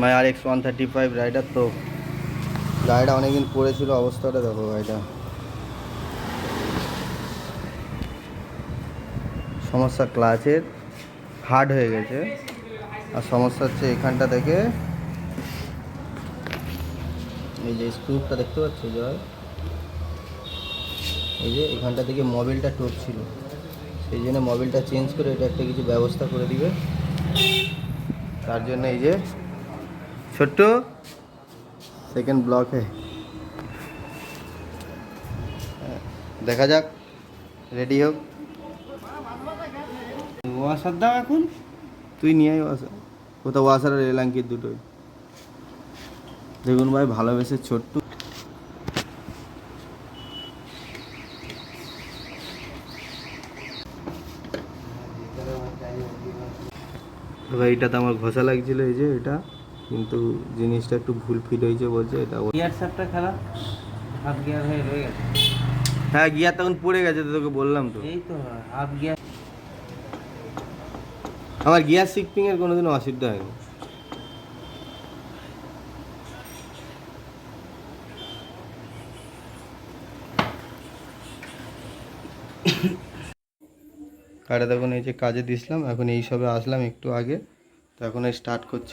My R X one thirty five rider তো গাড়িটা অনেকদিন পড়েছিল অবস্থাটা দেখো গাড়িটা। সমস্যা ক্লাচের হার্ড হয়ে গেছে। আর সমস্যা হচ্ছে এখানটা থেকে এই যে স্ক্রুপটা দেখতে পাচ্ছ জয়? এই যে এখানটা থেকে মোবিলটা টপছিল। সেই জন্য মোবিলটা চেঞ্জ করে এটা একটা কিছু ব্যবস্থা করে দিবে। তার জন্য এই যে ছোট্ট। সেকেন্ড ব্লকে দেখা যাক। রেডি হোক। ওয়াশার দাও এখন? তুই নিয়ে আয় ওয়াসার। কোথাও ওয়াসার আর এলাঙ্কির দুটোই। দেখুন ভাই ভালোবেসে ছোট্ট। ভাই এটা তো আমার ঘষা লাগছিল এই যে এটা। কিন্তু জিনিসটা একটু ভুল ফিট হয়েছে বলছে এটা গিয়ার সারটা খেলা হাফ গিয়ার হয়ে রয়ে গেছে। হ্যাঁ গিয়ার তখন পড়ে গেছে তোকে বললাম তো। এই তো হাফ গিয়ার। আমার গিয়ার শিফটিং এর কোনোদিনও অসুবিধা হয়নি। আর তখন এই যে কাজে দিছিলাম এখন এই সবে আসলাম একটু আগে তো এখন স্টার্ট করছি।